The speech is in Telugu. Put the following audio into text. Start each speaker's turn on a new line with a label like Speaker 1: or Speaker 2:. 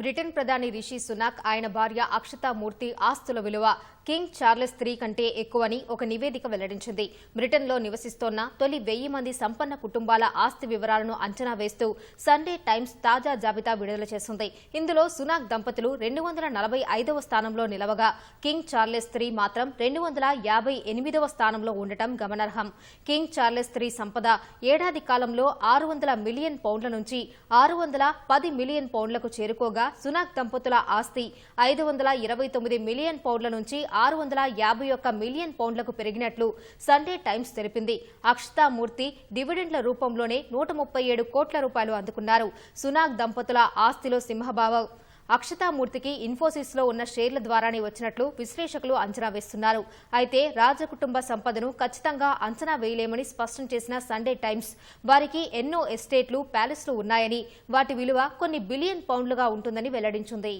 Speaker 1: బ్రిటన్ ప్రధాని రిషి సునాక్ ఆయన భార్య అక్షతామూర్తి ఆస్తుల విలువ కింగ్ చార్లెస్ త్రీ కంటే ఎక్కువని ఒక నివేదిక వెల్లడించింది. బ్రిటన్లో నివసిస్తోన్న తొలి వెయ్యి మంది సంపన్న కుటుంబాల ఆస్తి వివరాలను అంచనా వేస్తూ సండే టైమ్స్ తాజా జాబితా విడుదల చేసింది. ఇందులో సునాక్ దంపతులు రెండు వందల నలభై ఐదవ స్థానంలో నిలవగా కింగ్ చార్లెస్ త్రీ మాత్రం రెండు వందల యాభై ఎనిమిదవ స్థానంలో ఉండటం గమనార్హం. కింగ్ చార్లెస్ త్రీ సంపద ఏడాది కాలంలో ఆరు వందల మిలియన్ పౌండ్ల నుంచి ఆరు వందల పది మిలియన్ పౌండ్లకు చేరుకోగా సునాక్ దంపతుల ఆస్తి ఐదు వందల ఇరవై తొమ్మిది మిలియన్ పౌండ్ల నుంచి ఆరు వందల యాభై ఒక్క మిలియన్ పౌండ్లకు పెరిగినట్లు సండే టైమ్స్ తెలిపింది. అక్షతామూర్తి డివిడెండ్ల రూపంలోనే నూట ముప్పై ఏడు కోట్ల రూపాయలు అందుకున్నారు. సునాక్ దంపతుల ఆస్తిలో సింహభావం. అక్షతామూర్తికి ఇన్ఫోసిస్లో ఉన్న షేర్ల ద్వారానే వచ్చినట్లు విశ్లేషకులు అంచనా వేస్తున్నారు. అయితే రాజకుటుంబ సంపదను ఖచ్చితంగా అంచనా వేయలేమని స్పష్టం చేసిన సండే టైమ్స్ వారికి ఎన్నో ఎస్టేట్లు ప్యాలెస్లు ఉన్నాయని వాటి విలువ కొన్ని బిలియన్ పౌండ్లుగా ఉంటుందని వెల్లడించింది.